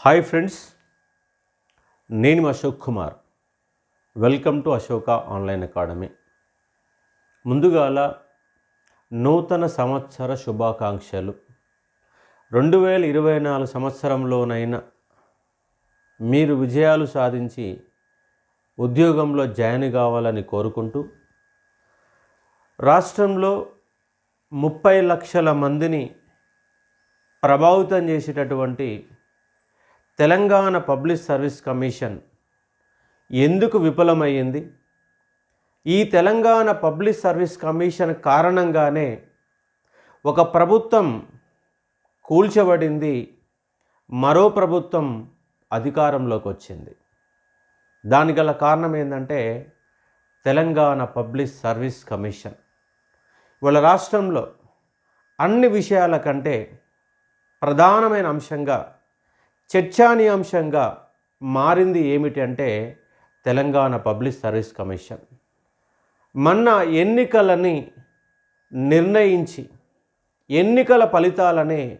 Hi friends నేను Ashok Kumar. Welcome to Ashoka online academy. ముందుగాల నూతన సంవత్సర శుభాకాంక్షలు. రెండు వేల ఇరవై నాలుగు సంవత్సరంలోనైనా మీరు విజయాలు సాధించి ఉద్యోగంలో జాయిన్ కావాలని కోరుకుంటూ రాష్ట్రంలో ముప్పై లక్షల మందిని ప్రభావితం చేసేటటువంటి తెలంగాణ పబ్లిక్ సర్వీస్ కమిషన్ ఎందుకు విఫలమైంది ఈ తెలంగాణ పబ్లిక్ సర్వీస్ కమిషన్ కారణంగానే ఒక ప్రభుత్వం కూల్చబడింది మరో ప్రభుత్వం అధికారంలోకి వచ్చింది. దానికి గల కారణం ఏంటంటే తెలంగాణ పబ్లిక్ సర్వీస్ కమిషన్. వాళ్ళ రాష్ట్రంలో అన్ని విషయాల కంటే ప్రధానమైన అంశంగా చర్చానీయాంశంగా మారింది ఏమిటంటే తెలంగాణ పబ్లిక్ సర్వీస్ కమిషన్. మొన్న ఎన్నికలని నిర్ణయించి ఎన్నికల ఫలితాలనే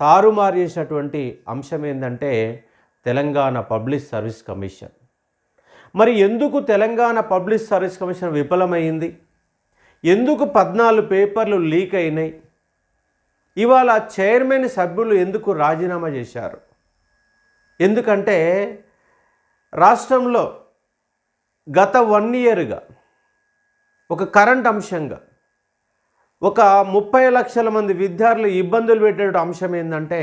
తారుమారు చేసినటువంటి అంశం ఏంటంటే తెలంగాణ పబ్లిక్ సర్వీస్ కమిషన్. మరి ఎందుకు తెలంగాణ పబ్లిక్ సర్వీస్ కమిషన్ విఫలమైంది? ఎందుకు పద్నాలుగు పేపర్లు లీక్ అయినాయి? ఇవాళ చైర్మన్ సభ్యులు ఎందుకు రాజీనామా చేశారు? ఎందుకంటే రాష్ట్రంలో గత వన్ ఇయర్గా ఒక కరెంట్ అంశంగా ఒక ముప్పై లక్షల మంది విద్యార్థులు ఇబ్బందులు పెట్టే అంశం ఏంటంటే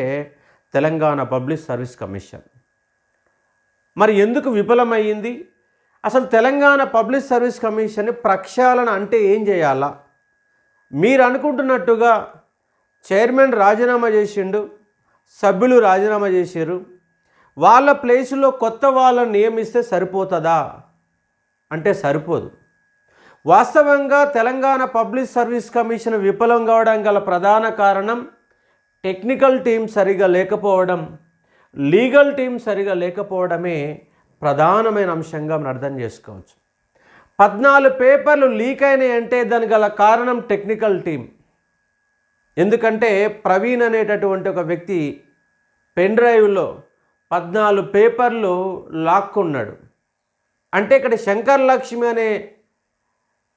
తెలంగాణ పబ్లిక్ సర్వీస్ కమిషన్. మరి ఎందుకు విఫలమయ్యింది? అసలు తెలంగాణ పబ్లిక్ సర్వీస్ కమిషన్ ప్రక్షాళన అంటే ఏం చేయాలా? మీరు అనుకుంటున్నట్టుగా చైర్మన్ రాజీనామా చేసిండు సభ్యులు రాజీనామా చేశారు వాళ్ళ ప్లేసులో కొత్త వాళ్ళని నియమిస్తే సరిపోతుందా? అంటే సరిపోదు. వాస్తవంగా తెలంగాణ పబ్లిక్ సర్వీస్ కమిషన్ విఫలం కావడం గల ప్రధాన కారణం టెక్నికల్ టీం సరిగా లేకపోవడం. లీగల్ టీం సరిగా లేకపోవడమే ప్రధానమైన అంశంగా మనం అర్థం చేసుకోవచ్చు. పద్నాలుగు పేపర్లు లీక్ అయినాయి అంటే దాని గల కారణం టెక్నికల్ టీం. ఎందుకంటే ప్రవీణ్ అనేటటువంటి ఒక వ్యక్తి పెన్ డ్రైవ్లో పద్నాలుగు పేపర్లు లాక్కున్నాడు. అంటే ఇక్కడ శంకర్ లక్ష్మి అనే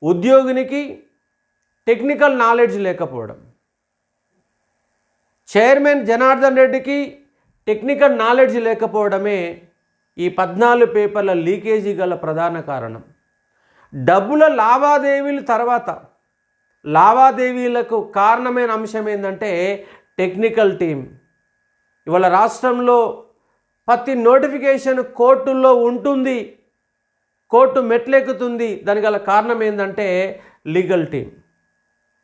ఉద్యోగినికి టెక్నికల్ నాలెడ్జ్ లేకపోవడం. చైర్మన్ జనార్దన్ రెడ్డికి టెక్నికల్ నాలెడ్జ్ లేకపోవడమే ఈ పద్నాలుగు పేపర్ల లీకేజీ గల ప్రధాన కారణం. డబ్బుల లావాదేవీల తర్వాత లావాదేవీలకు కారణమైన అంశం ఏంటంటే టెక్నికల్ టీం ఇవాళ రాష్ట్రంలో ప్రతి నోటిఫికేషన్ కోర్టుల్లో ఉంటుంది. కోర్టు మెట్లెక్కుతుంది. దానికి గల కారణం ఏంటంటే లీగల్ టీం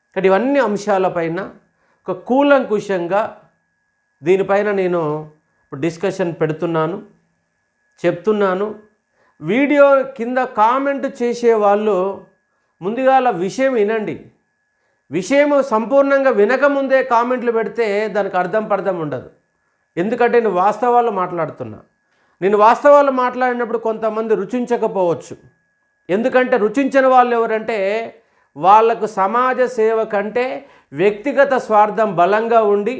ఇక్కడ ఇవన్నీ అంశాలపైన ఒక కూలంకుషంగా దీనిపైన నేను డిస్కషన్ పెడుతున్నాను చెప్తున్నాను. వీడియో కింద కామెంట్ చేసే వాళ్ళు ముందుగా విషయం వినండి. విషయం సంపూర్ణంగా వినకముందే కామెంట్లు పెడితే దానికి అర్థం పర్థం ఉండదు. ఎందుకంటే నేను వాస్తవాలు మాట్లాడుతున్నా. నేను వాస్తవాలు మాట్లాడినప్పుడు కొంతమంది రుచించకపోవచ్చు. ఎందుకంటే రుచించిన వాళ్ళు ఎవరంటే వాళ్ళకు సమాజ సేవ కంటే వ్యక్తిగత స్వార్థం బలంగా ఉండి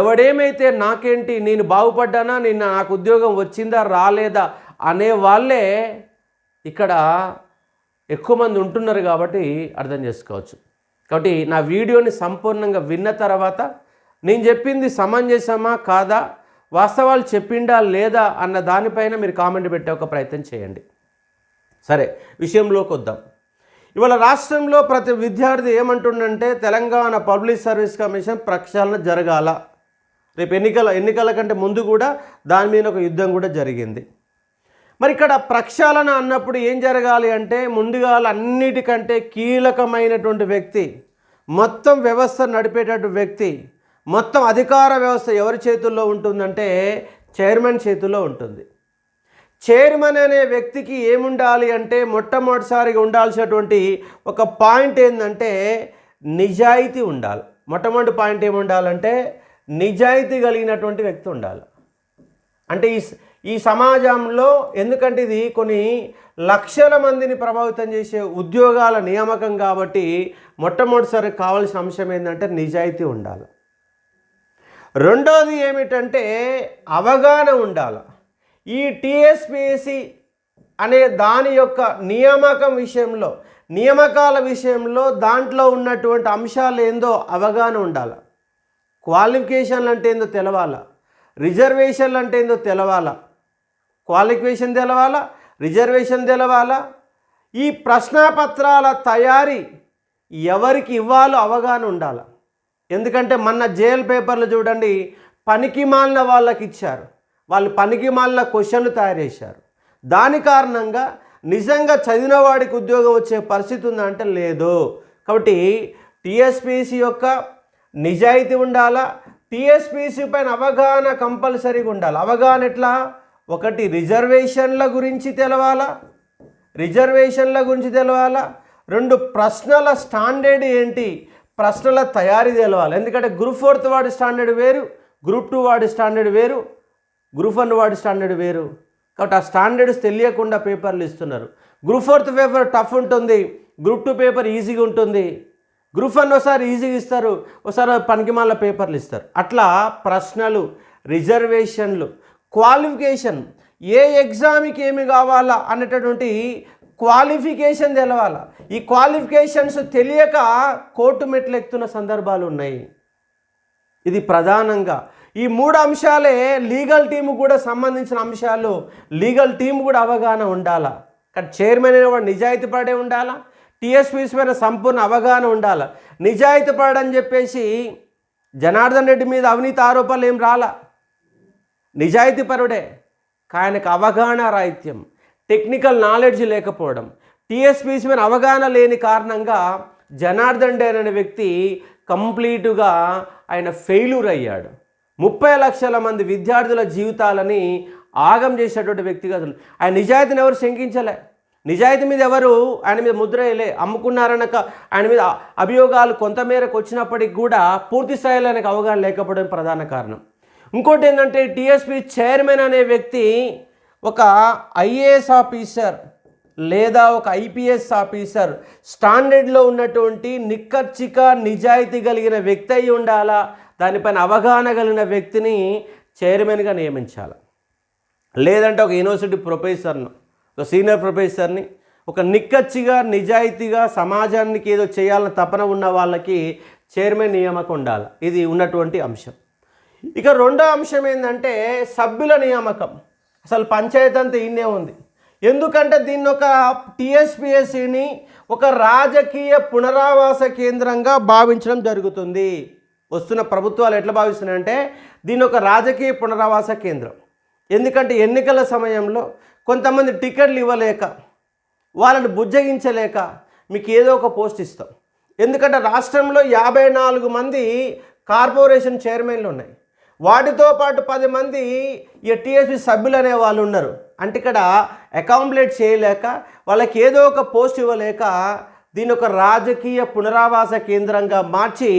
ఎవడేమైతే నాకేంటి నేను బాగుపడ్డానా నేను నాకు ఉద్యోగం వచ్చిందా రాలేదా అనే వాళ్ళే ఇక్కడ ఎక్కువ మంది ఉంటున్నారు కాబట్టి అర్థం చేసుకోవచ్చు. కాబట్టి నా వీడియోని సంపూర్ణంగా విన్న తర్వాత నేను చెప్పింది సమంజసమా కాదా? వాస్తవాలు చెప్పిండా లేదా అన్న దానిపైన మీరు కామెంట్ పెట్టే ఒక ప్రయత్నం చేయండి. సరే విషయంలోకి వద్దాం. ఇవాళ రాష్ట్రంలో ప్రతి విద్యార్థి ఏమంటుండంటే తెలంగాణ పబ్లిక్ సర్వీస్ కమిషన్ ప్రక్షాళన జరగాల. రేపు ఎన్నికల ఎన్నికల కంటే ముందు కూడా దాని మీద ఒక యుద్ధం కూడా జరిగింది. మరి ఇక్కడ ప్రక్షాళన అన్నప్పుడు ఏం జరగాలి అంటే ముందుగా అన్నిటికంటే కీలకమైనటువంటి వ్యక్తి మొత్తం వ్యవస్థ నడిపేటటువంటి వ్యక్తి మొత్తం అధికార వ్యవస్థ ఎవరి చేతుల్లో ఉంటుందంటే చైర్మన్ చేతుల్లో ఉంటుంది. చైర్మన్ అనే వ్యక్తికి ఏముండాలి అంటే మొట్టమొదటిసారిగా ఉండాల్సినటువంటి ఒక పాయింట్ ఏంటంటే నిజాయితీ ఉండాలి. మొట్టమొదటి పాయింట్ ఏముండాలంటే నిజాయితీ కలిగినటువంటి వ్యక్తి ఉండాలి. అంటే ఈ ఈ సమాజంలో ఎందుకంటే ఇది కొన్ని లక్షల మందిని ప్రభావితం చేసే ఉద్యోగాల నియామకం కాబట్టి మొట్టమొదటిసారి కావాల్సిన అంశం ఏంటంటే నిజాయితీ ఉండాలి. రెండోది ఏమిటంటే అవగాహన ఉండాలి. ఈ టీఎస్పిఎస్సి అనే దాని యొక్క నియామకం విషయంలో నియామకాల విషయంలో దాంట్లో ఉన్నటువంటి అంశాలు ఏందో అవగాహన ఉండాలి. క్వాలిఫికేషన్లు అంటే ఏందో తెలవాలా? రిజర్వేషన్లు అంటే ఏందో తెలవాలా? క్వాలిఫికేషన్ తెలవాలా? రిజర్వేషన్ తెలవాలా? ఈ ప్రశ్నాపత్రాల తయారీ ఎవరికి ఇవ్వాలో అవగాహన ఉండాలి. ఎందుకంటే మొన్న జైల్ పేపర్లు చూడండి పనికి మాలిన వాళ్ళకి ఇచ్చారు. వాళ్ళు పనికి మాలిన క్వశ్చన్లు తయారు చేశారు. దాని కారణంగా నిజంగా చదివిన వాడికి ఉద్యోగం వచ్చే పరిస్థితి ఉందంటే లేదు. కాబట్టి టీఎస్పీసీ యొక్క నిజాయితీ ఉండాలా? టీఎస్పీసీ పైన అవగాహన కంపల్సరీగా ఉండాలి? అవగాహన ఎట్లా? ఒకటి రిజర్వేషన్ల గురించి తెలవాలా? రిజర్వేషన్ల గురించి తెలవాలా? రెండు ప్రశ్నల స్టాండర్డ్ ఏంటి? ప్రశ్నల తయారీ తెలవాలి. ఎందుకంటే గ్రూప్ ఫోర్త్ వాడి స్టాండర్డ్ వేరు గ్రూప్ టూ వాడి స్టాండర్డ్ వేరు గ్రూప్ వన్ వాడి స్టాండర్డ్ వేరు. కాబట్టి ఆ స్టాండర్డ్స్ తెలియకుండా పేపర్లు ఇస్తున్నారు. గ్రూప్ ఫోర్త్ పేపర్ టఫ్ ఉంటుంది గ్రూప్ టూ పేపర్ ఈజీగా ఉంటుంది. గ్రూప్ వన్ ఒకసారి ఈజీగా ఇస్తారు ఒకసారి పనికిమాల పేపర్లు ఇస్తారు. అట్లా ప్రశ్నలు రిజర్వేషన్లు క్వాలిఫికేషన్ ఏ ఎగ్జామ్కి ఏమి కావాలా అనేటటువంటి క్వాలిఫికేషన్ తెలవాల? ఈ క్వాలిఫికేషన్స్ తెలియక కోర్టు మెట్లు ఎక్కుతున్న సందర్భాలు ఉన్నాయి ఇది ప్రధానంగా. ఈ మూడు అంశాలే లీగల్ టీము కూడా సంబంధించిన అంశాలు. లీగల్ టీం కూడా అవగాహన ఉండాలా? కానీ చైర్మన్ అనేవాడు నిజాయితీ పడే ఉండాలా? టీఎస్పీస్ పైన సంపూర్ణ అవగాహన ఉండాల? నిజాయితీ పడని చెప్పేసి జనార్దన్ రెడ్డి మీద అవినీతి ఆరోపణలు ఏం రాలా? నిజాయితీ పరుడే. ఆయనకు అవగాహన రాహిత్యం. టెక్నికల్ నాలెడ్జ్ లేకపోవడం. టీఎస్పీసీ మీద అవగాహన లేని కారణంగా జనార్దన్ డే అనే వ్యక్తి కంప్లీటుగా ఆయన ఫెయిల్యూర్ అయ్యాడు. ముప్పై లక్షల మంది విద్యార్థుల జీవితాలని ఆగం చేసేటువంటి వ్యక్తిగా అసలు ఆయన నిజాయితీని ఎవరు శంకించలే. నిజాయితీ మీద ఎవరు ఆయన మీద ముద్ర వేయలే. అమ్ముకున్నారనక ఆయన మీద అభియోగాలు కొంతమేరకు వచ్చినప్పటికి కూడా పూర్తి స్థాయిలో ఆయనకు అవగాహన లేకపోవడం ప్రధాన కారణం. ఇంకోటి ఏంటంటే టీఎస్పీ చైర్మన్ అనే వ్యక్తి ఒక ఐఏఎస్ ఆఫీసర్ లేదా ఒక ఐపీఎస్ ఆఫీసర్ స్టాండర్డ్లో ఉన్నటువంటి నిక్కర్చిక నిజాయితీ కలిగిన వ్యక్తి అయి ఉండాలా? దానిపైన అవగాహన కలిగిన వ్యక్తిని చైర్మన్గా నియమించాలి? లేదంటే ఒక యూనివర్సిటీ ప్రొఫెసర్ను ఒక సీనియర్ ప్రొఫెసర్ని ఒక నిక్కచ్చిగా నిజాయితీగా సమాజానికి ఏదో చేయాలని తపన ఉన్న వాళ్ళకి చైర్మన్ నియామకం ఉండాలి? ఇది ఉన్నటువంటి అంశం. ఇక రెండో అంశం ఏంటంటే సభ్యుల నియామకం. అసలు పంచాయతీ అంతా ఈయనే ఉంది. ఎందుకంటే దీన్ని ఒక టీఎస్పిఎస్సిని ఒక రాజకీయ పునరావాస కేంద్రంగా భావించడం జరుగుతుంది. వస్తున్న ప్రభుత్వాలు ఎట్లా భావిస్తున్నాయంటే దీని ఒక రాజకీయ పునరావాస కేంద్రం. ఎందుకంటే ఎన్నికల సమయంలో కొంతమంది టికెట్లు ఇవ్వలేక వాళ్ళని బుజ్జగించలేక మీకు ఏదో ఒక పోస్ట్ ఇస్తాం. ఎందుకంటే రాష్ట్రంలో యాభై నాలుగు మంది కార్పొరేషన్ చైర్మన్లు ఉన్నాయి. వాటితో పాటు పది మంది ఈ టీఎస్పీ సభ్యులు అనే వాళ్ళు ఉన్నారు. అంటే ఇక్కడ అకామిడేట్ చేయలేక వాళ్ళకి ఏదో ఒక పోస్ట్ ఇవ్వలేక దీని ఒక రాజకీయ పునరావాస కేంద్రంగా మార్చి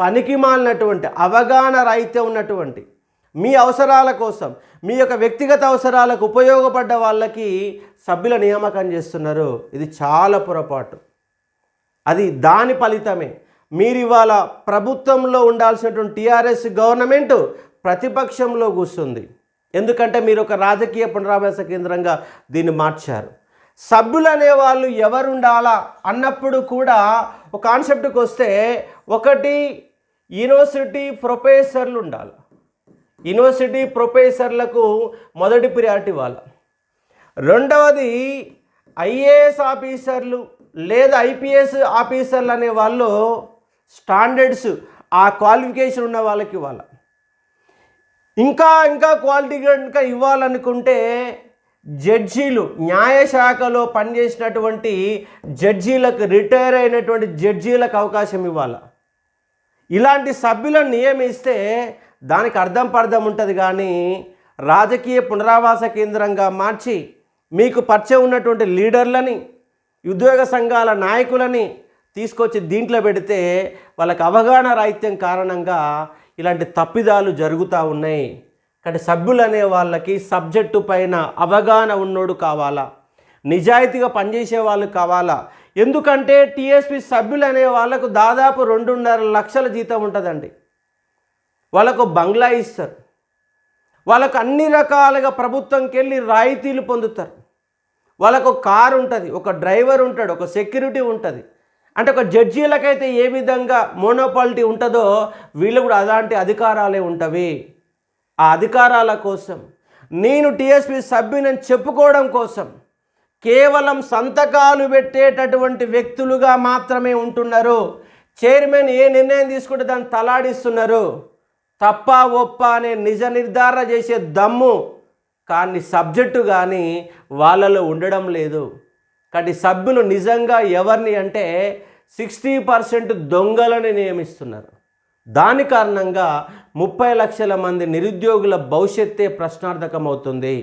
పనికి మాలినటువంటి అవగాహన రాహిత్యం ఉన్నటువంటి మీ అవసరాల కోసం మీ యొక్క వ్యక్తిగత అవసరాలకు ఉపయోగపడ్డ వాళ్ళకి సభ్యుల నియామకం చేస్తున్నారు. ఇది చాలా పొరపాటు. అది దాని ఫలితమే. మీరు ఇవాళ ప్రభుత్వంలో ఉండాల్సినటువంటి టీఆర్ఎస్ గవర్నమెంట్ ప్రతిపక్షంలో కూర్చుంది. ఎందుకంటే మీరు ఒక రాజకీయ పునరావాస కేంద్రంగా దీన్ని మార్చారు. సభ్యులు అనేవాళ్ళు ఎవరు ఉండాలా అన్నప్పుడు కూడా ఒక కాన్సెప్ట్కి వస్తే ఒకటి యూనివర్సిటీ ప్రొఫెసర్లు ఉండాలి. యూనివర్సిటీ ప్రొఫెసర్లకు మొదటి ప్రియారిటీ ఇవ్వాలి రెండవది ఐఏఎస్ ఆఫీసర్లు లేదా ఐపీఎస్ ఆఫీసర్లు అనే వాళ్ళు స్టాండర్డ్స్ ఆ క్వాలిఫికేషన్ ఉన్న వాళ్ళకి ఇవ్వాలి. ఇంకా ఇంకా క్వాలిటీ కనుక ఇవ్వాలనుకుంటే జడ్జీలు న్యాయశాఖలో పనిచేసినటువంటి జడ్జీలకు రిటైర్ అయినటువంటి జడ్జీలకు అవకాశం ఇవ్వాలి. ఇలాంటి సభ్యులను నియమిస్తే దానికి అర్థం పర్థం ఉంటుంది కానీ రాజకీయ పునరావాస కేంద్రంగా మార్చి మీకు పరిచయం ఉన్నటువంటి లీడర్లని ఉద్యోగ సంఘాల నాయకులని తీసుకొచ్చి దీంట్లో పెడితే వాళ్ళకి అవగాహన రాహిత్యం కారణంగా ఇలాంటి తప్పిదాలు జరుగుతూ ఉన్నాయి. కానీ సభ్యులు అనే వాళ్ళకి సబ్జెక్టు పైన అవగాహన ఉన్నోడు కావాలా? నిజాయితీగా పనిచేసే వాళ్ళు కావాలా? ఎందుకంటే టీఎస్పీ సభ్యులు అనే వాళ్ళకు దాదాపు రెండున్నర లక్షల జీతం ఉంటుందండి. వాళ్ళకు బంగ్లా ఇస్తారు. వాళ్ళకు అన్ని రకాలుగా ప్రభుత్వంకి వెళ్ళి రాయితీలు పొందుతారు. వాళ్ళకు ఒక కారు ఉంటుంది ఒక డ్రైవర్ ఉంటాడు ఒక సెక్యూరిటీ ఉంటుంది. అంటే ఒక జడ్జీలకైతే ఏ విధంగా మోనోపాలిటీ ఉంటుందో వీళ్ళు కూడా అలాంటి అధికారాలే ఉంటవి. ఆ అధికారాల కోసం నేను టీఎస్పీ సభ్యునని చెప్పుకోవడం కోసం కేవలం సంతకాలు పెట్టేటటువంటి వ్యక్తులుగా మాత్రమే ఉంటున్నారు. చైర్మన్ ఏ నిర్ణయం తీసుకుంటే దాన్ని తలాడిస్తున్నారు. తప్ప ఒప్ప అనే నిజ నిర్ధారణ చేసే దమ్ము కానీ సబ్జెక్టు కానీ వాళ్ళలో ఉండడం లేదు. కాబట్టి సభ్యులు నిజంగా ఎవరిని అంటే సిక్స్టీ పర్సెంట్ దొంగలని నియమిస్తున్నారు. దాని కారణంగా ముప్పై లక్షల మంది నిరుద్యోగుల భవిష్యత్తే ప్రశ్నార్థకం అవుతుంది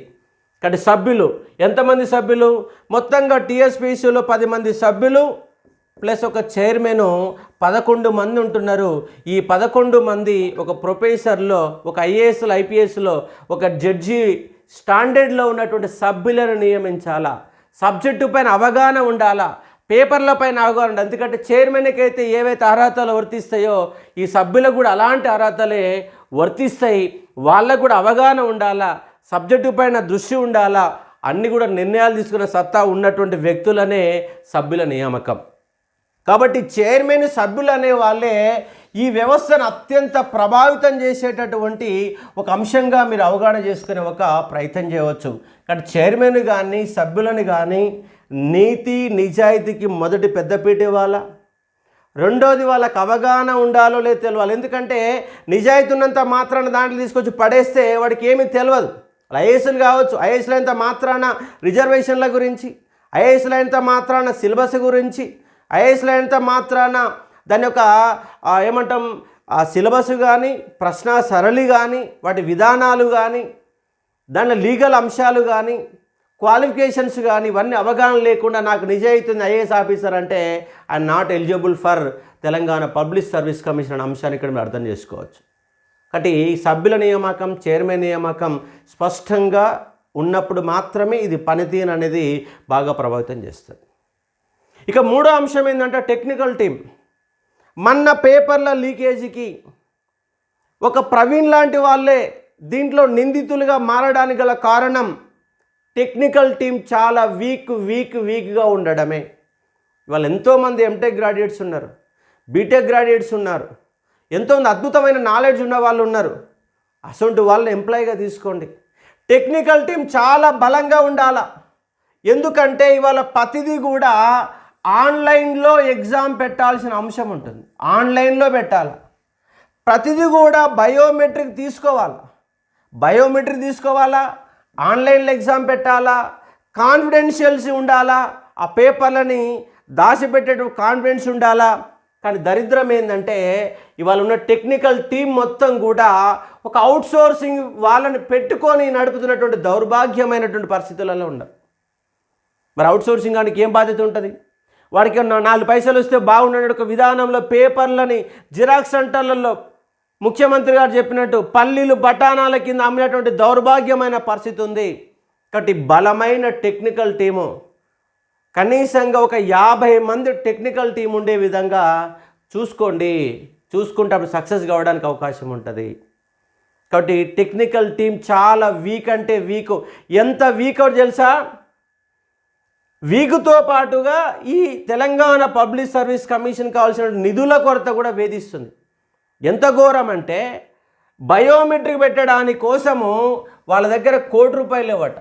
కాబట్టి సభ్యులు ఎంతమంది సభ్యులు? మొత్తంగా టీఎస్పీసీలో పది మంది సభ్యులు ప్లస్ ఒక చైర్మన్ పదకొండు మంది ఉంటున్నారు. ఈ పదకొండు మంది ఒక ప్రొఫెసర్లో ఒక ఐఏఎస్లో ఐపీఎస్లో ఒక జడ్జి స్టాండర్డ్లో ఉన్నటువంటి సభ్యులను నియమించాలా? సబ్జెక్టు పైన అవగాహన ఉండాలా? పేపర్ల పైన అవగాహన ఉండాలి? ఎందుకంటే చైర్మన్కి అయితే ఏవైతే అర్హతలు వర్తిస్తాయో ఈ సభ్యులకు కూడా అలాంటి అర్హతలే వర్తిస్తాయి. వాళ్ళకు కూడా అవగాహన ఉండాలా? సబ్జెక్టు పైన దృష్టి ఉండాలా? అన్ని కూడా నిర్ణయాలు తీసుకునే సత్తా ఉన్నటువంటి వ్యక్తులనే సభ్యుల నియామకం. కాబట్టి చైర్మన్ సభ్యులు అనే వాళ్ళే ఈ వ్యవస్థను అత్యంత ప్రభావితం చేసేటటువంటి ఒక అంశంగా మీరు అవగాహన చేసుకునే ఒక ప్రయత్నం చేయవచ్చు. కానీ చైర్మన్ కానీ సభ్యులను కానీ నీతి నిజాయితీకి మొదటి పెద్దపీట ఇవ్వాలా? రెండోది వాళ్ళకి అవగాహన ఉండాలో లేదో తెలియాలి ఎందుకంటే నిజాయితీ ఉన్నంత మాత్రాన దాంట్లో తీసుకొచ్చి పడేస్తే వాడికి ఏమీ తెలియదు ఐఏఎస్లు కావచ్చు ఐఏఎస్లు అయినంత మాత్రాన రిజర్వేషన్ల గురించి ఐఏఎస్లు అయినంత మాత్రాన సిలబస్ గురించి ఐఏఎస్లు అయినంత మాత్రాన దాని యొక్క ఏమంటాం ఆ సిలబస్ కానీ ప్రశ్న సరళి కానీ వాటి విధానాలు కానీ దాని లీగల్ అంశాలు కానీ క్వాలిఫికేషన్స్ కానీ ఇవన్నీ అవగాహన లేకుండా నాకు నిజాయితీ ఐఏఎస్ ఆఫీసర్ అంటే I not eligible for Telangana public service commission అనే అంశాన్ని ఇక్కడ మీరు అర్థం చేసుకోవచ్చు. కాబట్టి ఈ సభ్యుల నియామకం చైర్మన్ నియామకం స్పష్టంగా ఉన్నప్పుడు మాత్రమే ఇది పనితీరు అనేది బాగా ప్రభావితం చేస్తుంది. ఇక మూడో అంశం ఏంటంటే టెక్నికల్ టీం మన పేపర్ల లీకేజీకి ఒక ప్రవీణ్ లాంటి వాళ్ళే దీంట్లో నిందితులుగా మారడానికి గల కారణం టెక్నికల్ టీం చాలా వీక్ వీక్ వీక్గా ఉండడమే. వాళ్ళు ఎంతోమంది ఎంటెక్ గ్రాడ్యుయేట్స్ ఉన్నారు బీటెక్ గ్రాడ్యుయేట్స్ ఉన్నారు ఎంతోమంది అద్భుతమైన నాలెడ్జ్ ఉన్న వాళ్ళు ఉన్నారు. అసలు వాళ్ళని ఎంప్లాయీగా తీసుకోండి. టెక్నికల్ టీం చాలా బలంగా ఉండాలా? ఎందుకంటే ఇవాళ ప్రతిదీ కూడా ఆన్లైన్లో ఎగ్జామ్ పెట్టాల్సిన అంశం ఉంటుంది. ఆన్లైన్లో పెట్టాలి? ప్రతిదీ కూడా బయోమెట్రిక్ తీసుకోవాలా? బయోమెట్రిక్ తీసుకోవాలా? ఆన్లైన్లో ఎగ్జామ్ పెట్టాలా? కాన్ఫిడెన్షియల్సీ ఉండాలా? ఆ పేపర్లని దాచిపెట్టే కాన్ఫిడెన్స్ ఉండాలా? కానీ దరిద్రం ఏంటంటే ఇవాళ ఉన్న టెక్నికల్ టీం మొత్తం కూడా ఒక అవుట్సోర్సింగ్ వాళ్ళని పెట్టుకొని నడుపుతున్నటువంటి దౌర్భాగ్యమైనటువంటి పరిస్థితులలో ఉన్నారు మరి అవుట్సోర్సింగ్ దానికి ఏం బాధ్యత ఉంటుంది? వాడికి ఉన్న నాలుగు పైసలు వస్తే బాగుండే ఒక విధానంలో పేపర్లని జిరాక్స్ సెంటర్లలో ముఖ్యమంత్రి గారు చెప్పినట్టు పల్లీలు బఠానాల కింద అమ్మినటువంటి దౌర్భాగ్యమైన పరిస్థితి ఉంది. కాబట్టి బలమైన టెక్నికల్ టీము కనీసంగా ఒక యాభై మంది టెక్నికల్ టీం ఉండే విధంగా చూసుకోండి. చూసుకుంటే అప్పుడు సక్సెస్ కావడానికి అవకాశం ఉంటుంది. కాబట్టి టెక్నికల్ టీం చాలా వీక్ అంటే వీక్. ఎంత వీక్ అవుట్ తెలుసా? వీగుతో పాటుగా ఈ తెలంగాణ పబ్లిక్ సర్వీస్ కమిషన్ కావాల్సిన నిధుల కొరత కూడా వేధిస్తుంది. ఎంత ఘోరం అంటే బయోమెట్రిక్ పెట్టడానికి కోసము వాళ్ళ దగ్గర కోటి రూపాయలు లేవట.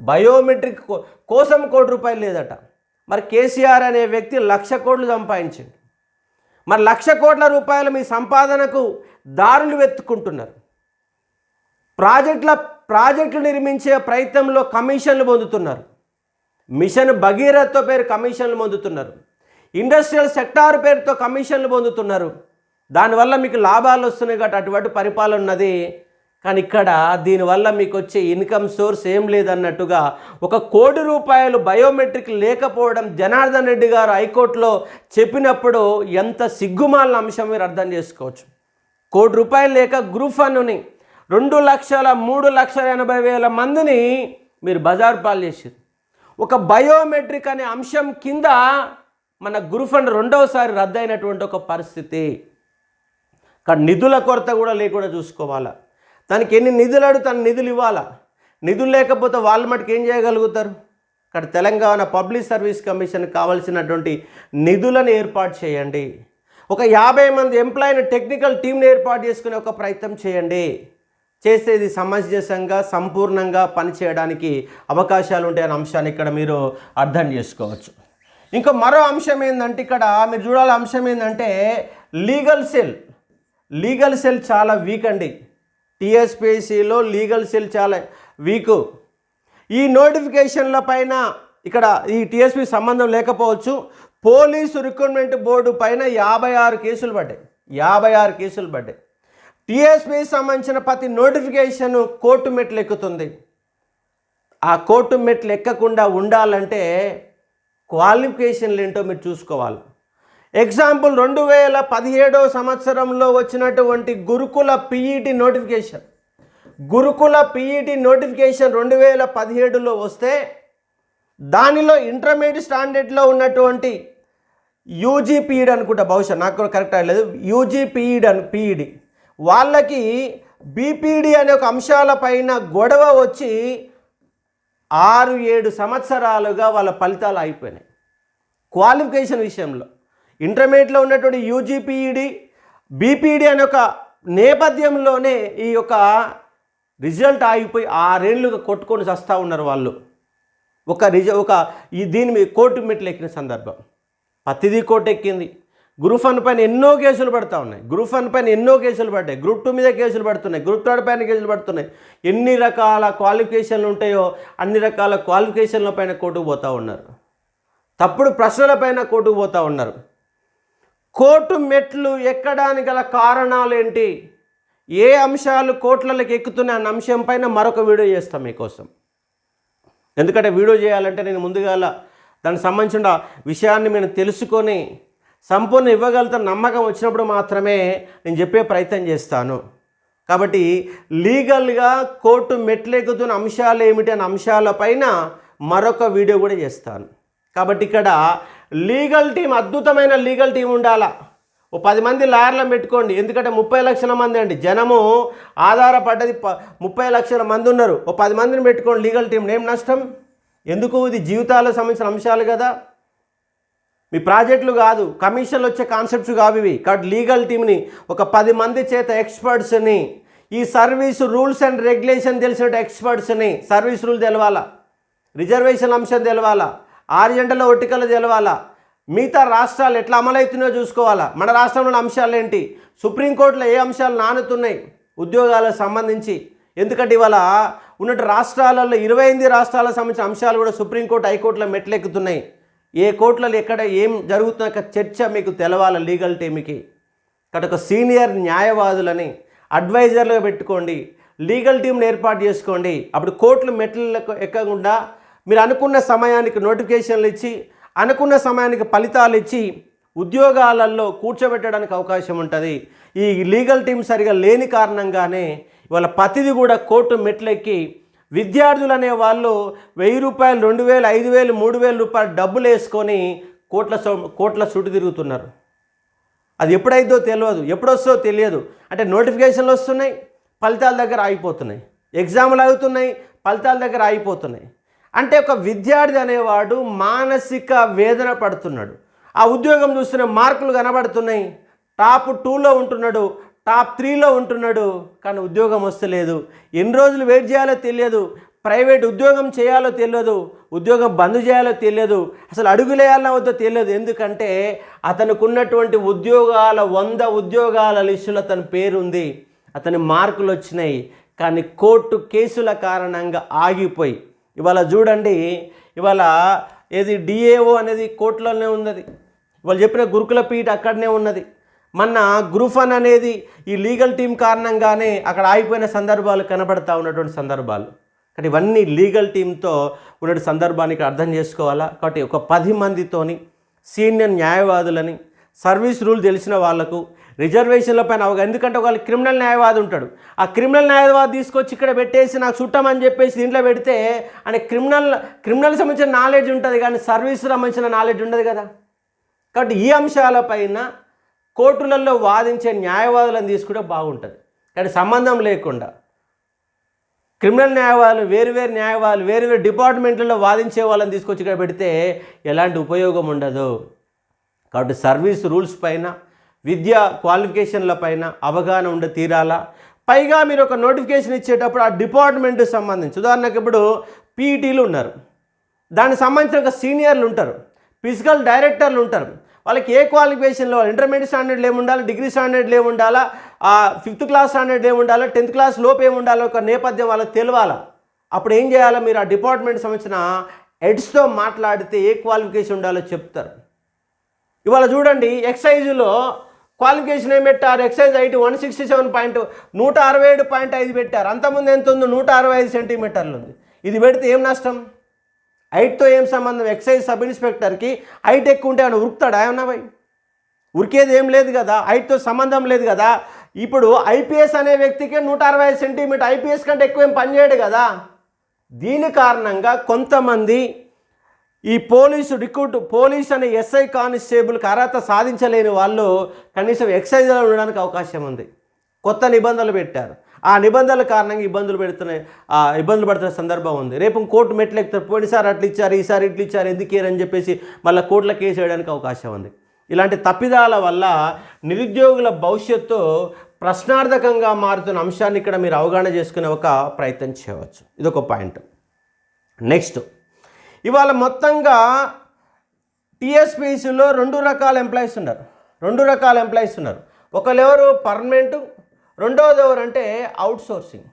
బయోమెట్రిక్ కోసం కోటి రూపాయలు లేదట. మరి కేసీఆర్ అనే వ్యక్తి లక్ష కోట్లు సంపాదించింది మరి లక్ష కోట్ల రూపాయలు మీ సంపాదనకు దారులు వెతుక్కుంటున్నారు. ప్రాజెక్టుల ప్రాజెక్టులు నిర్మించే ప్రయత్నంలో కమిషన్లు పొందుతున్నారు. మిషన్ భగీరథతో పేరు కమిషన్లు పొందుతున్నారు. ఇండస్ట్రియల్ సెక్టార్ పేరుతో కమిషన్లు పొందుతున్నారు. దానివల్ల మీకు లాభాలు వస్తున్నాయి కాబట్టి అటువంటి పరిపాలన ఉన్నది. కానీ ఇక్కడ దీనివల్ల మీకు వచ్చే ఇన్కమ్ సోర్స్ ఏం లేదన్నట్టుగా ఒక కోటి రూపాయలు బయోమెట్రిక్ లేకపోవడం జనార్దన్ రెడ్డి గారు హైకోర్టులో చెప్పినప్పుడు ఎంత సిగ్గుమాలిన అంశం మీరు అర్థం చేసుకోవచ్చు. కోటి రూపాయలు లేక గ్రూప్ వన్ని రెండు లక్షల మూడు లక్షల ఎనభై వేల మందిని మీరు బజార్ పాలు చేసారు ఒక బయోమెట్రిక్ అనే అంశం కింద మన గ్రూప్ ఫండ్ రెండవసారి రద్దయినటువంటి ఒక పరిస్థితి. కానీ నిధుల కొరత కూడా లేకుండా చూసుకోవాలా? దానికి ఎన్ని నిధులు అడు తన నిధులు ఇవ్వాలా? నిధులు లేకపోతే వాళ్ళు మటుకు ఏం చేయగలుగుతారు? ఇక్కడ తెలంగాణ పబ్లిక్ సర్వీస్ కమిషన్ కావాల్సినటువంటి నిధులను ఏర్పాటు చేయండి. ఒక యాభై మంది ఎంప్లాయీని టెక్నికల్ టీంని ఏర్పాటు చేసుకునే ఒక ప్రయత్నం చేయండి. చేసేది సమంజసంగా సంపూర్ణంగా పనిచేయడానికి అవకాశాలు ఉంటాయనే అంశాన్ని ఇక్కడ మీరు అర్థం చేసుకోవచ్చు. ఇంకా మరో అంశం ఏంటంటే ఇక్కడ మీరు చూడాలి అంశం ఏంటంటే లీగల్ సెల్. లీగల్ సెల్ చాలా వీక్ అండి. టీఎస్పీసీలో లీగల్ సెల్ చాలా వీకు. ఈ నోటిఫికేషన్ల పైన ఇక్కడ ఈ టీఎస్పీ సంబంధం లేకపోవచ్చు. పోలీసు రిక్రూట్మెంట్ బోర్డు పైన యాభై ఆరు కేసులు పడ్డాయి. యాభై ఆరు కేసులు పడ్డాయి. టీఎస్పీ సంబంధించిన ప్రతి నోటిఫికేషన్ కోర్టు మెట్లు ఎక్కుతుంది ఆ కోర్టు మెట్లు ఎక్కకుండా ఉండాలంటే క్వాలిఫికేషన్లు ఏంటో మీరు చూసుకోవాలి. ఎగ్జాంపుల్ రెండు వేల పదిహేడవ సంవత్సరంలో వచ్చినటువంటి Gurukula PET notification Gurukula PET notification రెండు వేల పదిహేడులో వస్తే దానిలో ఇంటర్మీడియట్ స్టాండర్డ్లో ఉన్నటువంటి యూజీ పీఈడి అనుకుంటా. బహుశా నాకు కూడా కరెక్ట్ అవ్వలేదు U G P E D అని పీఈడి వాళ్ళకి బీపీడీ అనే ఒక అంశాలపైన గొడవ వచ్చి ఆరు ఏడు సంవత్సరాలుగా వాళ్ళ ఫలితాలు అయిపోయినాయి క్వాలిఫికేషన్ విషయంలో ఇంటర్మీడియట్లో ఉన్నటువంటి యూజీపీఈడి బీపీడీ అనే ఒక నేపథ్యంలోనే ఈ యొక్క రిజల్ట్ ఆగిపోయి ఆరేళ్ళుగా కొట్టుకొని చస్తూ ఉన్నారు వాళ్ళు. ఒక రిజ ఒక ఈ దీని మీద కోర్టు మెట్లు ఎక్కిన సందర్భం. ప్రతిదీ కోర్టు ఎక్కింది. గ్రూప్ వన్ పైన ఎన్నో కేసులు పడతా ఉన్నాయి. గ్రూప్ వన్ పైన ఎన్నో కేసులు పడ్డాయి. గ్రూప్ టూ మీద కేసులు పడుతున్నాయి. గ్రూప్ థర్డ్ పైన కేసులు పడుతున్నాయి. ఎన్ని రకాల క్వాలిఫికేషన్లు ఉంటాయో అన్ని రకాల క్వాలిఫికేషన్ల పైన కోర్టుకు పోతూ ఉన్నారు. తప్పుడు ప్రశ్నల పైన కోర్టుకు పోతూ ఉన్నారు. కోర్టు మెట్లు ఎక్కడానికి గల కారణాలు ఏంటి? ఏ అంశాలు కోట్లలోకి ఎక్కుతున్నాయి అన్న అంశం పైన మరొక వీడియో చేస్తాం మీకోసం. ఎందుకంటే వీడియో చేయాలంటే నేను ముందుగా దానికి సంబంధించిన విషయాన్ని నేను తెలుసుకొని సంపూర్ణ ఇవ్వగలుగుతాను నమ్మకం వచ్చినప్పుడు మాత్రమే నేను చెప్పే ప్రయత్నం చేస్తాను. కాబట్టి లీగల్గా కోర్టు మెట్లెక్కుతున్న అంశాలు ఏమిటి అనే అంశాలపైన మరొక వీడియో కూడా చేస్తాను. కాబట్టి ఇక్కడ లీగల్ టీం అద్భుతమైన లీగల్ టీం ఉండాలా? ఓ పది మంది లాయర్లను పెట్టుకోండి. ఎందుకంటే ముప్పై లక్షల మంది అండి. జనము ఆధారపడ్డది ప ముప్పై లక్షల మంది ఉన్నారు. ఓ పది మందిని పెట్టుకోండి లీగల్ టీం ఏం నష్టం? ఎందుకు? ఇది జీవితాలకు సంబంధించిన అంశాలు కదా. మీ ప్రాజెక్టులు కాదు కమిషన్లు వచ్చే కాన్సెప్ట్స్ కావు ఇవి. కాబట్టి లీగల్ టీమ్ని ఒక పది మంది చేత ఎక్స్పర్ట్స్ని ఈ సర్వీస్ రూల్స్ అండ్ రెగ్యులేషన్ తెలిసిన ఎక్స్పర్ట్స్ని సర్వీస్ రూల్ తెలవాలా? రిజర్వేషన్ అంశం తెలవాలా? ఆరు ఒటికలు ఒట్టికలు తెలవాలా? మిగతా రాష్ట్రాలు ఎట్లా అమలవుతున్నాయో చూసుకోవాలా? మన రాష్ట్రంలో అంశాలు ఏంటి? సుప్రీంకోర్టులో ఏ అంశాలు నానుతున్నాయి? ఉద్యోగాలకు సంబంధించి. ఎందుకంటే ఇవాళ ఉన్నట్టు రాష్ట్రాలలో ఇరవై ఎనిమిది రాష్ట్రాలకు సంబంధించిన అంశాలు కూడా సుప్రీంకోర్టు హైకోర్టులో మెట్లెక్కుతున్నాయి. ఏ కోర్టులలో ఎక్కడ ఏం జరుగుతున్న చర్చ మీకు తెలవాలి లీగల్ టీమ్కి? ఇక్కడ ఒక సీనియర్ న్యాయవాదులని అడ్వైజర్లుగా పెట్టుకోండి లీగల్ టీంని ఏర్పాటు చేసుకోండి. అప్పుడు కోర్టులు మెట్లకు ఎక్కకుండా మీరు అనుకున్న సమయానికి నోటిఫికేషన్లు ఇచ్చి అనుకున్న సమయానికి ఫలితాలు ఇచ్చి ఉద్యోగాలలో కూర్చోబెట్టడానికి అవకాశం ఉంటుంది. ఈ లీగల్ టీం సరిగా లేని కారణంగానే ఇవాళ ప్రతిది కూడా కోర్టు మెట్లెక్కి విద్యార్థులు అనే వాళ్ళు వెయ్యి రూపాయలు రెండు వేలు ఐదు వేలు మూడు వేల రూపాయలు డబ్బులు వేసుకొని కోట్ల కోట్ల చుట్టు తిరుగుతున్నారు. అది ఎప్పుడైందో తెలియదు ఎప్పుడొస్తో తెలియదు. అంటే నోటిఫికేషన్లు వస్తున్నాయి ఫలితాల దగ్గర ఆగిపోతున్నాయి. ఎగ్జామ్లు అవుతున్నాయి ఫలితాల దగ్గర ఆగిపోతున్నాయి. అంటే ఒక విద్యార్థి అనేవాడు మానసిక వేదన పడుతున్నాడు. ఆ ఉద్యోగం చూస్తున్న మార్కులు కనబడుతున్నాయి. టాప్ టూలో ఉంటున్నాడు టాప్ త్రీలో ఉంటున్నాడు కానీ ఉద్యోగం వస్తలేదు. ఎన్ని రోజులు వెయిట్ చేయాలో తెలియదు ప్రైవేట్ ఉద్యోగం చేయాలో తెలియదు ఉద్యోగం బంద్ చేయాలో తెలియదు అసలు అడుగులేయాలో వద్దో తెలియదు. ఎందుకంటే అతనుకున్నటువంటి ఉద్యోగాల వంద ఉద్యోగాల లిస్టులో అతని పేరుంది అతని మార్కులు వచ్చినాయి కానీ కోర్టు కేసుల కారణంగా ఆగిపోయి. ఇవాళ చూడండి ఇవాళ ఏది డిఏఓ అనేది కోర్టులోనే ఉన్నది. వాళ్ళు చెప్పిన గురుకుల పీఠ అక్కడనే ఉన్నది. మొన్న గ్రూఫన్ అనేది ఈ లీగల్ టీం కారణంగానే అక్కడ ఆగిపోయిన సందర్భాలు కనబడతా ఉన్నటువంటి సందర్భాలు. కాబట్టి ఇవన్నీ లీగల్ టీంతో ఉన్న సందర్భానికి అర్థం చేసుకోవాలా? కాబట్టి ఒక పది మందితోని సీనియర్ న్యాయవాదులని సర్వీస్ రూల్ తెలిసిన వాళ్ళకు రిజర్వేషన్ల పైన అవగా ఎందుకంటే వాళ్ళు క్రిమినల్ న్యాయవాది ఉంటాడు. ఆ క్రిమినల్ న్యాయవాది తీసుకొచ్చి ఇక్కడ పెట్టేసి నాకు చుట్టమని చెప్పేసి దీంట్లో పెడితే అంటే క్రిమినల్ క్రిమినల్ సంబంధించిన నాలెడ్జ్ ఉంటుంది కానీ సర్వీస్ సంబంధించిన నాలెడ్జ్ ఉండదు కదా? కాబట్టి ఈ అంశాలపైన కోర్టులలో వాదించే న్యాయవాదులను తీసుకుంటే బాగుంటుంది. కానీ సంబంధం లేకుండా. క్రిమినల్ న్యాయవాదులు వేరువేరు న్యాయవాదులు వేరు వేరు డిపార్ట్మెంట్లలో వాదించే వాళ్ళని తీసుకొచ్చి ఇక్కడ పెడితే ఎలాంటి ఉపయోగం ఉండదు. కాబట్టి సర్వీస్ రూల్స్ పైన విద్యా క్వాలిఫికేషన్ల పైన అవగాహన ఉండే తీరాలా? పైగా మీరు ఒక నోటిఫికేషన్ ఇచ్చేటప్పుడు ఆ డిపార్ట్మెంట్కి సంబంధించి ఉదాహరణకు ఇప్పుడు పీఈటీలు ఉన్నారు. దానికి సంబంధించిన ఒక సీనియర్లు ఉంటారు. ఫిజికల్ డైరెక్టర్లు ఉంటారు. వాళ్ళకి ఏ క్వాలిఫికేషన్లో ఇంటర్మీడియట్ స్టాండర్డ్ ఏమి ఉండాలి డిగ్రీ స్టాండర్డ్ ఏమి ఉండాలా ఆ ఫిఫ్త్ క్లాస్ స్టాండర్డ్ ఏమి ఉండాలా టెన్త్ క్లాస్ లోపు ఏమి ఉండాలో ఒక నేపథ్యం వాళ్ళకి తెలియాలా అప్పుడు ఏం చేయాలో మీరు? ఆ డిపార్ట్మెంట్ సంబంధించిన హెడ్స్తో మాట్లాడితే ఏ క్వాలిఫికేషన్ ఉండాలో చెప్తారు. ఇవాళ చూడండి ఎక్సైజ్లో క్వాలిఫికేషన్ ఏం పెట్టారు? Excise IT one sixty seven point నూట అరవై ఏడు పాయింట్ ఐదు పెట్టారు. అంతకుముందు ఎంత ఉంది? నూట అరవై ఐదు సెంటీమీటర్లు ఉంది. ఇది పెడితే ఏం నష్టం? హైట్తో ఏం సంబంధం? ఎక్సైజ్ సబ్ ఇన్స్పెక్టర్కి హైట్ ఎక్కువ ఉంటే ఆయన ఉరుకుతాడా? ఏమన్నా భయ్ ఉరికేది ఏం లేదు కదా? హైట్తో సంబంధం లేదు కదా? ఇప్పుడు ఐపీఎస్ అనే వ్యక్తికి నూట అరవై ఐదు సెంటీమీటర్ ఐపీఎస్ కంటే ఎక్కువ ఏం పనిచేయడు కదా? దీని కారణంగా కొంతమంది ఈ పోలీసు రిక్రూట్ పోలీస్ అనే ఎస్ఐ కానిస్టేబుల్కి అర్హత సాధించలేని వాళ్ళు కనీసం ఎక్సైజ్లో ఉండడానికి అవకాశం ఉంది. కొత్త నిబంధనలు పెట్టారు. ఆ నిబంధనల కారణంగా ఇబ్బందులు పెడుతున్నాయి ఇబ్బందులు పడుతున్న సందర్భం ఉంది. రేపు కోర్టు మెట్లు ఎక్కుతారు పోయినసారి అట్లా ఇచ్చారు ఈసారి ఇట్లా ఇచ్చారు ఎందుకేరని చెప్పేసి మళ్ళీ కోర్టులో కేసు వేయడానికి అవకాశం ఉంది. ఇలాంటి తప్పిదాల వల్ల నిరుద్యోగుల భవిష్యత్తు ప్రశ్నార్థకంగా మారుతున్న అంశాన్ని ఇక్కడ మీరు అవగాహన చేసుకునే ఒక ప్రయత్నం చేయవచ్చు. ఇదొక పాయింట్. నెక్స్ట్ ఇవాళ మొత్తంగా టీఎస్పీసీలో రెండు రకాల ఎంప్లాయీస్ ఉన్నారు. రెండు రకాల ఎంప్లాయీస్ ఉన్నారు. ఒకరు ఎవరు పర్మనెంట్ రెండవది ఎవరంటే అవుట్ సోర్సింగ్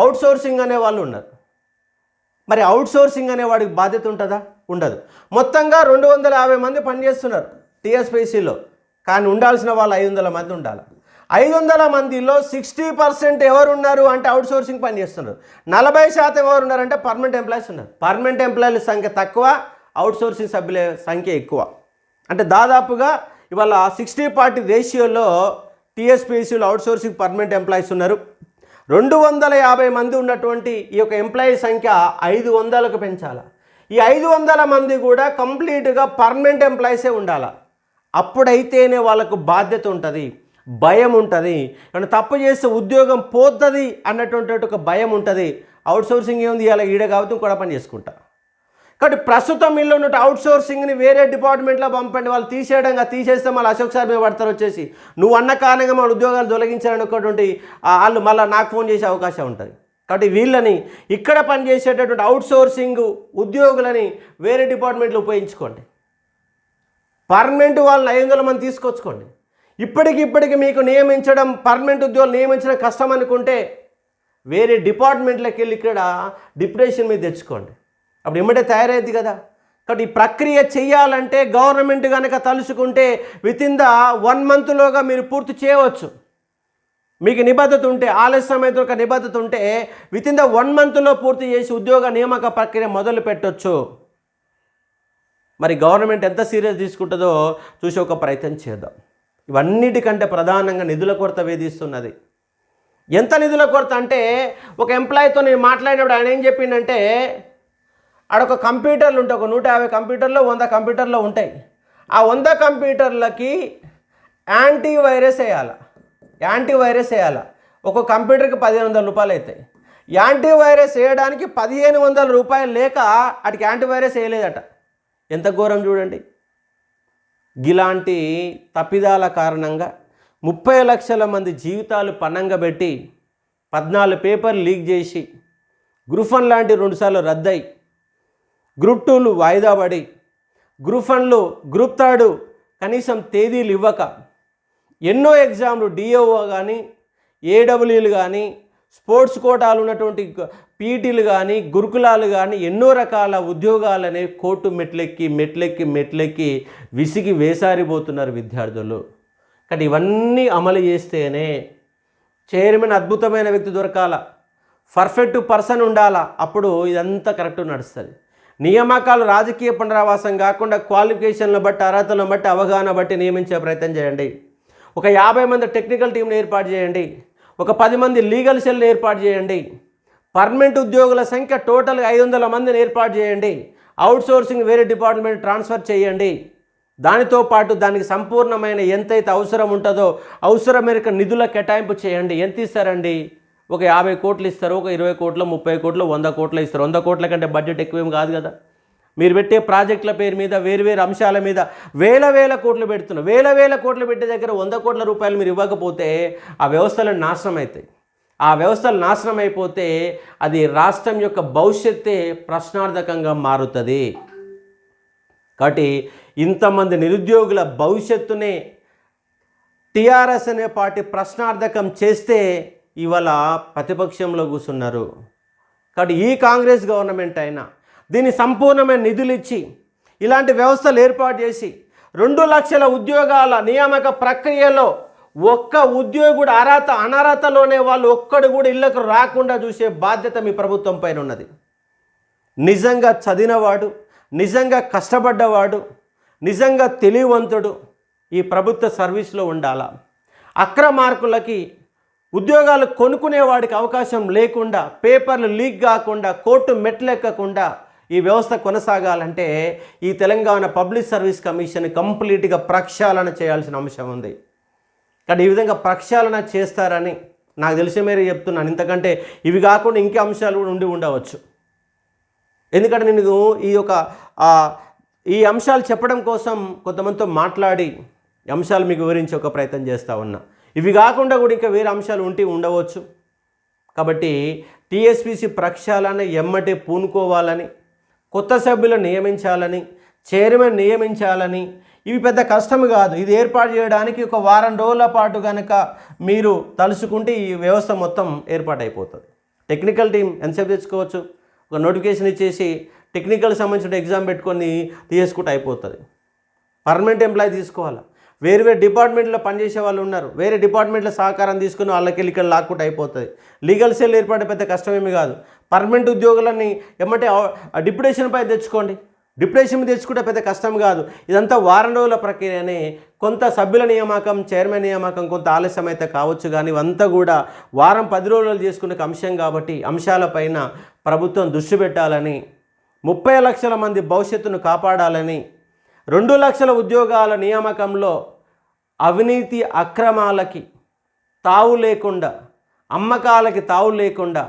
అవుట్ సోర్సింగ్ అనే వాళ్ళు ఉన్నారు. మరి అవుట్ సోర్సింగ్ అనే వాడికి బాధ్యత ఉంటుందా? ఉండదు. మొత్తంగా రెండు వందల యాభై మంది పనిచేస్తున్నారు టీఎస్పీసీలో. కానీ ఉండాల్సిన వాళ్ళు ఐదు వందల మంది ఉండాలి. ఐదు వందల మందిలో సిక్స్టీ పర్సెంట్ ఎవరు ఉన్నారు అంటే అవుట్ సోర్సింగ్ పని చేస్తున్నారు. నలభై శాతం ఎవరు ఉన్నారంటే పర్మనెంట్ ఎంప్లాయీస్ ఉన్నారు పర్మనెంట్ ఎంప్లాయీల సంఖ్య తక్కువ అవుట్ సోర్సింగ్ సభ్యుల సంఖ్య ఎక్కువ. అంటే దాదాపుగా ఇవాళ సిక్స్టీ పార్టీ రేషియోలో టీఎస్పీసీలో అవుట్ సోర్సింగ్ పర్మనెంట్ ఎంప్లాయీస్ ఉన్నారు. రెండు వందల యాభై మంది ఉన్నటువంటి ఈ యొక్క ఎంప్లాయీ సంఖ్య ఐదు వందలకు పెంచాలి. ఈ ఐదు వందల మంది కూడా కంప్లీట్గా పర్మనెంట్ ఎంప్లాయీసే ఉండాలి. అప్పుడైతేనే వాళ్ళకు బాధ్యత ఉంటుంది భయం ఉంటుంది. కానీ తప్పు చేస్తే ఉద్యోగం పోతుంది అన్నటువంటి ఒక భయం ఉంటుంది. అవుట్సోర్సింగ్ ఏముంది? అలా ఈడ కాబట్టి కూడా పని చేసుకుంటా. కాబట్టి ప్రస్తుతం ఇల్లు ఉన్నట్టు అవుట్ సోర్సింగ్ని వేరే డిపార్ట్మెంట్లో పంపండి. వాళ్ళు తీసేయడంగా తీసేస్తే మళ్ళీ అశోక్ సార్ మీద పడతారు వచ్చేసి. నువ్వు అన్న కారణంగా మన ఉద్యోగాలు తొలగించాలనుకున్నటువంటి వాళ్ళు మళ్ళీ నాకు ఫోన్ చేసే అవకాశం ఉంటుంది. కాబట్టి వీళ్ళని ఇక్కడ పనిచేసేటటువంటి అవుట్ సోర్సింగ్ ఉద్యోగులని వేరే డిపార్ట్మెంట్లో ఉపయోగించుకోండి. పర్మనెంట్ వాళ్ళని ఐదు వందల మంది తీసుకొచ్చుకోండి. ఇప్పటికి ఇప్పటికి మీకు నియమించడం పర్మనెంట్ ఉద్యోగులు నియమించడం కష్టం అనుకుంటే వేరే డిపార్ట్మెంట్లోకి వెళ్ళి ఇక్కడ డిప్రెషన్ మీద తెచ్చుకోండి. అప్పుడు ఇమ్మటే తయారైంది కదా. కాబట్టి ఈ ప్రక్రియ చేయాలంటే గవర్నమెంట్ కనుక తలుచుకుంటే విత్ ఇన్ ద వన్ మంత్లోగా మీరు పూర్తి చేయవచ్చు. మీకు నిబద్ధత ఉంటే ఆలస్యం అయితే ఒక నిబద్ధత ఉంటే విత్ ఇన్ ద వన్ మంత్లో పూర్తి చేసి ఉద్యోగ నియామక ప్రక్రియ మొదలు పెట్టొచ్చు. మరి గవర్నమెంట్ ఎంత సీరియస్ తీసుకుంటుందో చూసి ఒక ప్రయత్నం చేద్దాం. ఇవన్నిటికంటే ప్రధానంగా నిధుల కొరత వేధిస్తున్నది. ఎంత నిధుల కొరత అంటే ఒక ఎంప్లాయీతో నేను మాట్లాడినప్పుడు ఆయన ఏం చెప్పిండంటే ఆడొక కంప్యూటర్లు ఉంటాయి ఒక నూట యాభై కంప్యూటర్లో వంద కంప్యూటర్లో ఉంటాయి. ఆ వంద కంప్యూటర్లకి యాంటీ వైరస్ వేయాలి? యాంటీవైరస్ వేయాలి? ఒక కంప్యూటర్కి పదిహేను వందల రూపాయలు అవుతాయి. యాంటీ వైరస్ వేయడానికి పదిహేను వందల రూపాయలు లేక అటుకి యాంటీవైరస్ వేయలేదట. ఎంత ఘోరం చూడండి. గిలాంటి తప్పిదాల కారణంగా ముప్పై లక్షల మంది జీవితాలు పన్నంగా పెట్టి పద్నాలుగు పేపర్లు లీక్ చేసి గ్రూఫన్ లాంటి రెండుసార్లు రద్దయి గ్రూప్ టూలు వాయిదా పడి గ్రూప్ వన్లు గ్రూప్ థర్డ్ కనీసం తేదీలు ఇవ్వక ఎన్నో ఎగ్జామ్లు డిఓఓ కానీ ఏడబ్ల్యూలు కానీ స్పోర్ట్స్ కోటాలు ఉన్నటువంటి పీటీలు కానీ గురుకులాలు కానీ ఎన్నో రకాల ఉద్యోగాలు అనేవి కోర్టు మెట్లెక్కి మెట్లెక్కి మెట్లెక్కి విసిగి వేసారిపోతున్నారు విద్యార్థులు. కానీ ఇవన్నీ అమలు చేస్తేనే చైర్మన్ అద్భుతమైన వ్యక్తి దొరకాల పర్ఫెక్ట్ పర్సన్ ఉండాలా అప్పుడు ఇదంతా కరెక్ట్ నడుస్తుంది. నియామకాలు రాజకీయ పునరావాసం కాకుండా క్వాలిఫికేషన్లు బట్టి అర్హతలను బట్టి అవగాహన బట్టి నియమించే ప్రయత్నం చేయండి. ఒక యాభై మంది టెక్నికల్ టీంని ఏర్పాటు చేయండి. ఒక పది మంది లీగల్ సెల్ని ఏర్పాటు చేయండి. పర్మనెంట్ ఉద్యోగుల సంఖ్య టోటల్ ఐదు వందల మందిని ఏర్పాటు చేయండి. అవుట్సోర్సింగ్ వేరే డిపార్ట్మెంట్ ట్రాన్స్ఫర్ చేయండి. దానితో పాటు దానికి సంపూర్ణమైన ఎంతైతే అవసరం ఉంటుందో అవసరం మేరకు నిధుల కేటాయింపు చేయండి. ఎంత ఇస్తారండి? ఒక యాభై కోట్లు ఇస్తారు ఒక ఇరవై కోట్లు ముప్పై కోట్లు వంద కోట్లు ఇస్తారు. వంద కోట్ల కంటే బడ్జెట్ ఎక్కువేం కాదు కదా. మీరు పెట్టే ప్రాజెక్టుల పేరు మీద వేరు వేరు అంశాల మీద వేల వేల కోట్లు పెడుతున్నారు. వేల వేల కోట్లు పెట్టే దగ్గర వంద కోట్ల రూపాయలు మీరు ఇవ్వకపోతే ఆ వ్యవస్థలు నాశనం అవుతాయి ఆ వ్యవస్థలు నాశనం అయిపోతే అది రాష్ట్రం యొక్క భవిష్యత్తే ప్రశ్నార్థకంగా మారుతుంది. కాబట్టి ఇంతమంది నిరుద్యోగుల భవిష్యత్తునే టీఆర్ఎస్ అనే పార్టీ ప్రశ్నార్థకం చేస్తే ఇవాళ ప్రతిపక్షంలో కూర్చున్నారు. కాబట్టి ఈ కాంగ్రెస్ గవర్నమెంట్ అయినా దీన్ని సంపూర్ణమైన నిధులు ఇచ్చి ఇలాంటి వ్యవస్థలు ఏర్పాటు చేసి రెండు లక్షల ఉద్యోగాల నియామక ప్రక్రియలో ఒక్క ఉద్యోగుడు అర్హత అనర్హతలోనే వాళ్ళు ఒక్కడు కూడా ఇళ్ళకు రాకుండా చూసే బాధ్యత మీ ప్రభుత్వం పైన ఉన్నది. నిజంగా చదివినవాడు నిజంగా కష్టపడ్డవాడు నిజంగా తెలివివంతుడు ఈ ప్రభుత్వ సర్వీస్లో ఉండాలా? అక్రమార్కులకి ఉద్యోగాలు కొనుక్కునేవాడికి అవకాశం లేకుండా పేపర్లు లీక్ కాకుండా కోర్టు మెట్లెక్కకుండా ఈ వ్యవస్థ కొనసాగాలంటే ఈ తెలంగాణ పబ్లిక్ సర్వీస్ కమిషన్ కంప్లీట్గా ప్రక్షాళన చేయాల్సిన అంశం ఉంది. కానీ ఈ విధంగా ప్రక్షాళన చేస్తారని నాకు తెలిసే మేరే చెప్తున్నాను. ఇంతకంటే ఇవి కాకుండా ఇంకే అంశాలు కూడా ఉండి ఉండవచ్చు. ఎందుకంటే నేను ఈ యొక్క ఈ అంశాలు చెప్పడం కోసం కొంతమందితో మాట్లాడి అంశాలు మీకు వివరించే ఒక ప్రయత్నం చేస్తూ ఉన్నా. ఇవి కాకుండా కూడా ఇంకా వేరే అంశాలు ఉంటే ఉండవచ్చు. కాబట్టి టీఎస్పీసీ ప్రక్షాళన ఎమ్మటే పూనుకోవాలని కొత్త సభ్యులను నియమించాలని చైర్మన్ నియమించాలని ఇవి పెద్ద కష్టం కాదు. ఇది ఏర్పాటు చేయడానికి ఒక వారం రోజుల పాటు కనుక మీరు తలుచుకుంటే ఈ వ్యవస్థ మొత్తం ఏర్పాటు అయిపోతుంది టెక్నికల్ టీం ఎంతసేపు తెచ్చుకోవచ్చు. ఒక నోటిఫికేషన్ ఇచ్చేసి టెక్నికల్ సంబంధించిన ఎగ్జామ్ పెట్టుకొని తీసుకుంటే అయిపోతుంది. పర్మనెంట్ ఎంప్లాయీ తీసుకోవాలా? వేరు వేరు డిపార్ట్మెంట్లో పనిచేసే వాళ్ళు ఉన్నారు. వేరే డిపార్ట్మెంట్లో సహకారం తీసుకుని వాళ్ళకి వెళ్ళి ఇక్కడ లాక్కుంటే అయిపోతుంది. లీగల్ సెల్ ఏర్పాటు పెద్ద కష్టమేమి కాదు. పర్మనెంట్ ఉద్యోగులని ఏమంటే డిప్యుటేషన్పై తెచ్చుకోండి. డిప్యుటేషన్ తెచ్చుకుంటే పెద్ద కష్టం కాదు. ఇదంతా వారం రోజుల ప్రక్రియనే కొంత సభ్యుల నియామకం చైర్మన్ నియామకం కొంత ఆలస్యం అయితే కావచ్చు కానీ ఇవంతా కూడా వారం పది రోజులు చేసుకునే అంశం కాబట్టి అంశాలపైన ప్రభుత్వం దృష్టి పెట్టాలని ముప్పై లక్షల మంది భవిష్యత్తును కాపాడాలని రెండు లక్షల ఉద్యోగాల నియామకంలో అవినీతి అక్రమాలకి తావు లేకుండా అమ్మకాలకి తావు లేకుండా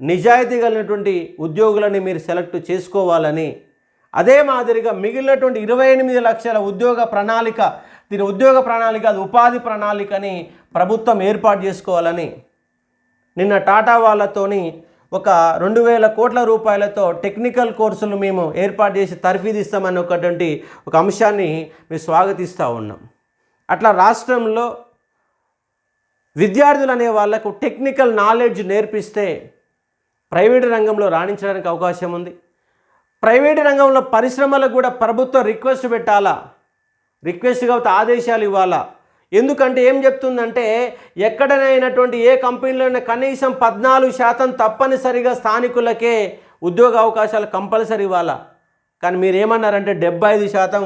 నిజాయితీ కలిగినటువంటి ఉద్యోగులని మీరు సెలెక్ట్ చేసుకోవాలని అదే మాదిరిగా మిగిలినటువంటి ఇరవై ఎనిమిది లక్షల ఉద్యోగ ప్రణాళిక దీని ఉద్యోగ ప్రణాళిక అది ఉపాధి ప్రణాళికని ప్రభుత్వం ఏర్పాటు చేసుకోవాలని నిన్న టాటా వాళ్ళతోని ఒక రెండు వేల కోట్ల రూపాయలతో టెక్నికల్ కోర్సులు మేము ఏర్పాటు చేసి తర్ఫీదిస్తామని ఒకటువంటి ఒక అంశాన్ని మేము స్వాగతిస్తూ ఉన్నాం. అట్లా రాష్ట్రంలో విద్యార్థులు అనే వాళ్ళకు టెక్నికల్ నాలెడ్జ్ నేర్పిస్తే ప్రైవేటు రంగంలో రాణించడానికి అవకాశం ఉంది. ప్రైవేటు రంగంలో పరిశ్రమలకు కూడా ప్రభుత్వం రిక్వెస్ట్ పెట్టాలా? రిక్వెస్ట్ కాబట్టి ఆదేశాలు ఇవ్వాలా? ఎందుకంటే ఏం చెప్తుందంటే ఎక్కడనైనటువంటి ఏ కంపెనీలోనే కనీసం పద్నాలుగు శాతం తప్పనిసరిగా స్థానికులకే ఉద్యోగ అవకాశాలు కంపల్సరీ ఇవ్వాలా? కానీ మీరు ఏమన్నారంటే డెబ్బై ఐదు శాతం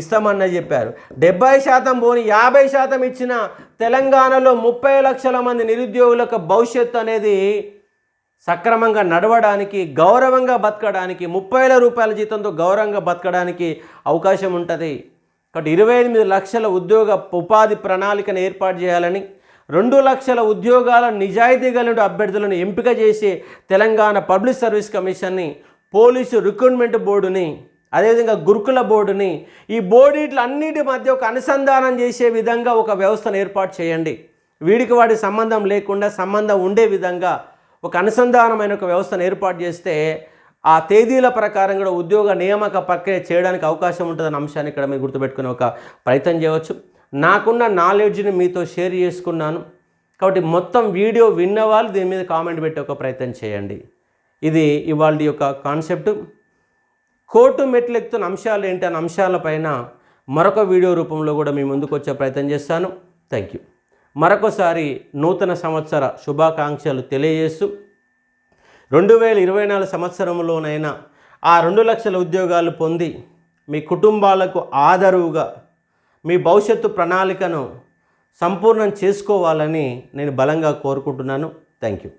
ఇస్తామని చెప్పారు. డెబ్బై శాతం పోని యాభై శాతం ఇచ్చిన తెలంగాణలో ముప్పై లక్షల మంది నిరుద్యోగులకు భవిష్యత్తు అనేది సక్రమంగా నడవడానికి గౌరవంగా బతకడానికి ముప్పై వేల రూపాయల జీతంతో గౌరవంగా బతకడానికి అవకాశం ఉంటుంది. కాబట్టి ఇరవై ఎనిమిది లక్షల ఉద్యోగ ఉపాధి ప్రణాళికను ఏర్పాటు చేయాలని రెండు లక్షల ఉద్యోగాల నిజాయితీ కలిగిన అభ్యర్థులను ఎంపిక చేసే తెలంగాణ పబ్లిక్ సర్వీస్ కమిషన్ని పోలీసు రిక్రూట్మెంట్ బోర్డుని అదేవిధంగా గురుకుల బోర్డుని ఈ బోర్డు అన్నిటి మధ్య ఒక అనుసంధానం చేసే విధంగా ఒక వ్యవస్థను ఏర్పాటు చేయండి. వీడికి వాడి సంబంధం లేకుండా సంబంధం ఉండే విధంగా ఒక అనుసంధానమైన ఒక వ్యవస్థను ఏర్పాటు చేస్తే ఆ తేదీల ప్రకారం కూడా ఉద్యోగ నియామక ప్రక్రియ చేయడానికి అవకాశం ఉంటుందన్న అంశాన్ని ఇక్కడ మీరు గుర్తుపెట్టుకునే ఒక ప్రయత్నం చేయవచ్చు. నాకున్న నాలెడ్జ్ని మీతో షేర్ చేసుకున్నాను. కాబట్టి మొత్తం వీడియో విన్న వాళ్ళు దీని మీద కామెంట్ పెట్టే ఒక ప్రయత్నం చేయండి. ఇది ఇవాళ యొక్క కాన్సెప్ట్. కోర్టు మెట్లెక్కుతున్న అంశాలు ఏంటి అన్న అంశాలపైన మరొక వీడియో రూపంలో కూడా మీ ముందుకు వచ్చే ప్రయత్నం చేస్తాను. థ్యాంక్ యూ మరొకసారి నూతన సంవత్సర శుభాకాంక్షలు తెలియజేస్తూ రెండు వేల ఇరవై నాలుగు సంవత్సరంలోనైనా ఆ రెండు లక్షల ఉద్యోగాలు పొంది మీ కుటుంబాలకు ఆదరువుగా మీ భవిష్యత్తు ప్రణాళికను సంపూర్ణం చేసుకోవాలని నేను బలంగా కోరుకుంటున్నాను. Thank you